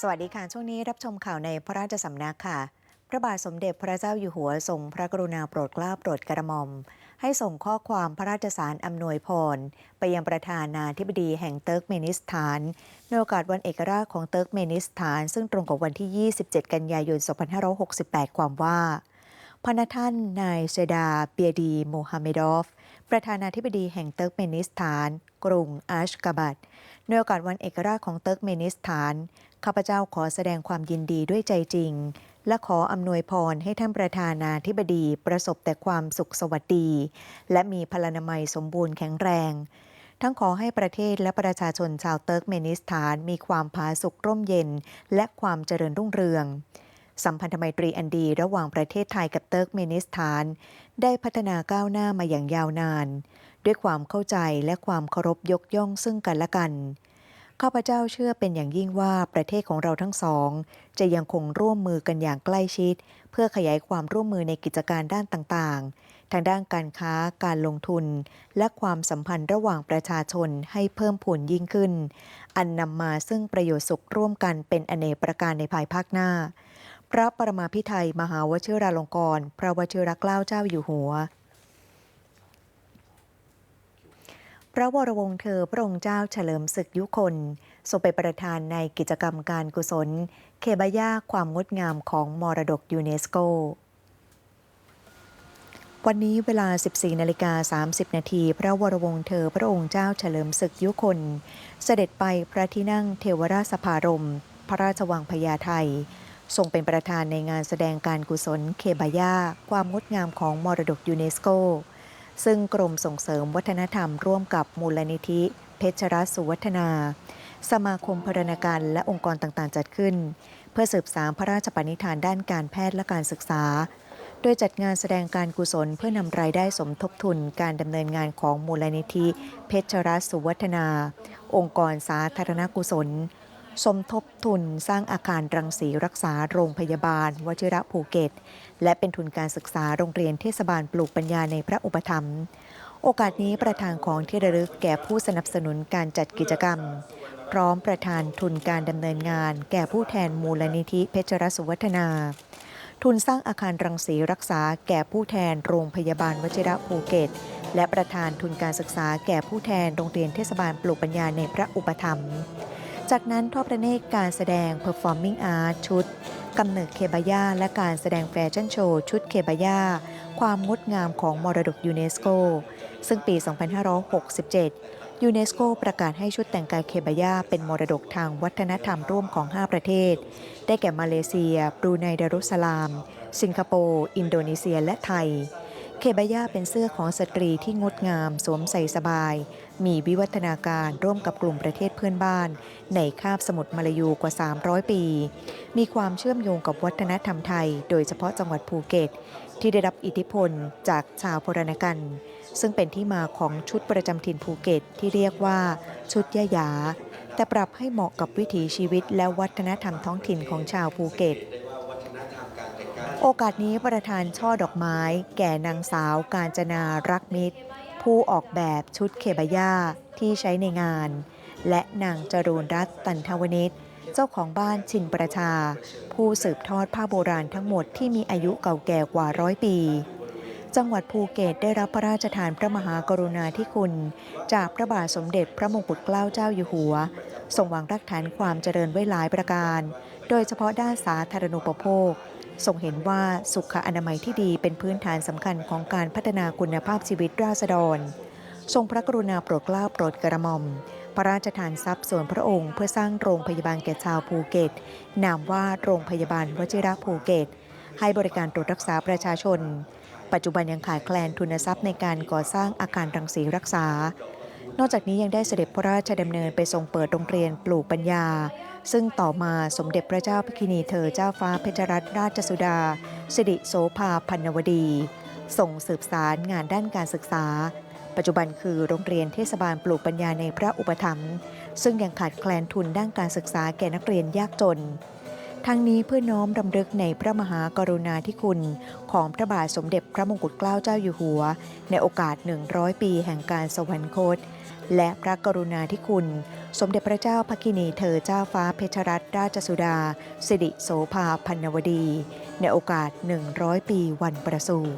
สวัสดีค่ะ ช่วงนี้รับชมข่าวในพระราชสำนักค่ะ พระบาทสมเด็จพระเจ้าอยู่หัวทรงพระกรุณาโปรดเกล้าโปรดกระหม่อม ให้ส่งข้อความพระราชสารอำนวยพร ไปยังประธานาธิบดีแห่งเติร์กเมนิสถานในโอกาสวันเอกราชของเติร์กเมนิสถาน ซึ่งตรงกับวันที่ 27 กันยายน 2568 ความว่าพระท่านนายเซดาเบียดีโมฮัมเมดอฟ ประธานาธิบดีแห่งเติร์กเมนิสถาน กรุงอัชกาบัดในโอกาสวันเอกราชของเติร์กเมนิสถาน ข้าพเจ้าขอแสดงความยินดีด้วยใจจริง และขออำนวยพรให้ท่านประธานาธิบดีประสบแต่ความสุขสวัสดี และมีพลานามัยสมบูรณ์แข็งแรง ทั้งขอให้ประเทศและประชาชนชาวเติร์กเมนิสถานมีความผาสุกร่มเย็น และความเจริญรุ่งเรืองสัมพันธไมตรีอันดีระหว่างประเทศไทยกับเติร์กเมนิสถาน ได้พัฒนาก้าวหน้ามาอย่างยาวนาน ด้วยความเข้าใจและความเคารพยกย่องซึ่งกันและกัน ข้าพเจ้าเชื่อเป็นอย่างยิ่งว่าประเทศของเราทั้งสอง จะยังคงร่วมมือกันอย่างใกล้ชิด เพื่อขยายความร่วมมือในกิจการด้านต่างๆ ทางด้านการค้า การลงทุน และความสัมพันธ์ระหว่างประชาชนให้เพิ่มพูนยิ่งขึ้น อันนำมาซึ่งประโยชน์สุขร่วมกันเป็นอเนกประการในภายภาคหน้า พระปรมาภิไธยมหาวชิราลงกรณ์พระวชิรเกล้าเจ้าอยู่หัว พระวรวงศ์เธอพระองค์เจ้าเฉลิมศึกยุคน ทรงเป็นประธานในกิจกรรมการกุศล เคบายาความงดงามของมรดกยูเนสโก วันนี้เวลา 14นาฬิกา30 นาที พระวรวงศ์เธอพระองค์เจ้าเฉลิมศึกยุคน เสด็จไปพระที่นั่งเทวราชสภารม พระราชวังพญาไททรงเป็นประธานในงานแสดงการกุศลเคบายาความงดงามของมรดกยูเนสโก ซึ่งกรมส่งเสริมวัฒนธรรมร่วมกับมูลนิธิ เพชรรัตน์สุวัฒนา สมาคมพรณการและองค์กรต่างๆ จัดขึ้น เพื่อสืบสารพระราชปณิธานด้านการแพทย์และการศึกษา โดยจัดงานแสดงการกุศลเพื่อนำรายได้สมทบทุนการดำเนินงานของมูลนิธิ เพชรรัตน์สุวัฒนา องค์กรสาธารณกุศล สมทบทุนสร้างอาคารรังสีรักษาโรงพยาบาล วชิระภูเก็ต และเป็นทุนการศึกษาโรงเรียนเทศบาลปลูกปัญญาในพระอุปถัมภ์โอกาสนี้ประธานของที่ระลึกแก่ผู้สนับสนุนการจัดกิจกรรม พร้อมประธานทุนการดำเนินงาน แก่ผู้แทนมูลนิธิเพชรรัตน์สุวัฒนา ทุนสร้างอาคารรังสีรักษาแก่ผู้แทนโรงพยาบาลวชิระภูเก็ต และประธานทุนการศึกษาแก่ผู้แทนโรงเรียนเทศบาลปลูกปัญญาในพระอุปถัมภ์ จากนั้นทอดพระเนตรการแสดง Performing Art ชุดกำเนิดเคบายาและการแสดงแฟชั่นโชว์ชุดเคบายาความงดงามของมรดกยูเนสโก ซึ่งปี 2567 ยูเนสโกประกาศให้ชุดแต่งกายเคบายาเป็นมรดกทางวัฒนธรรมร่วมของ 5 ประเทศ ได้แก่มาเลเซีย บรูไนดารุสสลาม สิงคโปร์ อินโดนีเซีย และไทย เคบายาเป็นเสื้อของสตรีที่งดงาม สวมใส่สบาย มีวิวัฒนาการร่วมกับกลุ่มประเทศเพื่อนบ้าน ในคาบสมุทรมาลายูกว่า 300 ปี มีความเชื่อมโยงกับวัฒนธรรมไทย โดยเฉพาะจังหวัดภูเก็ต ที่ได้รับอิทธิพลจากชาวพรณกัน ซึ่งเป็นที่มาของชุดประจำถิ่นภูเก็ตที่เรียกว่า ชุดยะยา แต่ปรับให้เหมาะกับวิถีชีวิตและวัฒนธรรมท้องถิ่นของชาวภูเก็ต โอกาสนี้ประธานช่อดอกไม้ แก่นางสาวกาญจนารักมิตร ผู้ออกแบบชุดเคบายาที่ใช้ในงาน และนางจรูนรัตน์ตันทวนิชเจ้าของบ้านชินประชา ผู้สืบทอดผ้าโบราณทั้งหมดที่มีอายุเก่าแก่กว่าร้อยปี จังหวัดภูเก็ตได้รับพระราชทานพระมหากรุณาธิคุณ จากพระบาทสมเด็จพระมงกุฎเกล้าเจ้าอยู่หัวทรงวางรากฐานความเจริญไว้หลายประการ โดยเฉพาะด้านสาธารณูปโภค ทรงเห็นว่าสุขอนามัยที่ดีเป็นพื้นฐานสำคัญของการพัฒนาคุณภาพชีวิตราษฎร ทรงพระกรุณาโปรดเกล้าโปรดกระหม่อม พระราชทานทรัพย์ส่วนพระองค์เพื่อสร้างโรงพยาบาลแก่ชาวภูเก็ต นามว่าโรงพยาบาลวชิระภูเก็ต ให้บริการตรวจรักษาประชาชน ปัจจุบันยังขาดแคลนทุนทรัพย์ในการก่อสร้างอาคารรังสีรักษา นอกจากนี้ยังได้เสด็จพระราชดำเนินไปทรงเปิดโรงเรียนปลูกปัญญา ซึ่งต่อมาสมเด็จพระเจ้าพิคินีเธอเจ้าฟ้าเพชรรัตนราชสุดา สิริโสภาพันวดี ส่งสืบสารงานด้านการศึกษา ปัจจุบันคือโรงเรียนเทศบาลปลูกปัญญาในพระอุปถัมภ์ซึ่งยังขาดแคลนทุนด้านการศึกษาแก่นักเรียนยากจน ทั้งนี้เพื่อน้อมรำลึกในพระมหากรุณาธิคุณ ของพระบาทสมเด็จพระมงกุฎเกล้าเจ้าอยู่หัว ในโอกาส 100 ปีแห่งการสวรรคต และพระกรุณาธิคุณ สมเด็จพระเจ้าพระกินีเธอเจ้าฟ้าเพชรรัตนราชสุดา สิริโสภาพันนวดี ในโอกาส 100 ปีวันประสูติ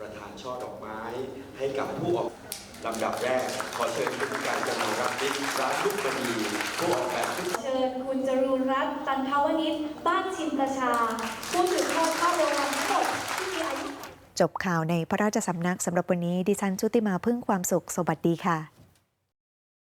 ประธานช่อดอกไม้ให้กับผู้ออกลำดับแรก ขอเชิญคุณการจนารัตน์นิตร้านลูกมณีผู้ออกแบบชุดเชิญคุณจรูนรัตน์ตันทวนิชบ้านชินประชา ผู้สืบทอดข้าวโราณทั้งหมดที่มีอายุจบข่าวในพระราชสำนักสำหรับวันนี้ดิฉันชุติมาพึ่งความสุข สวัสดีค่ะ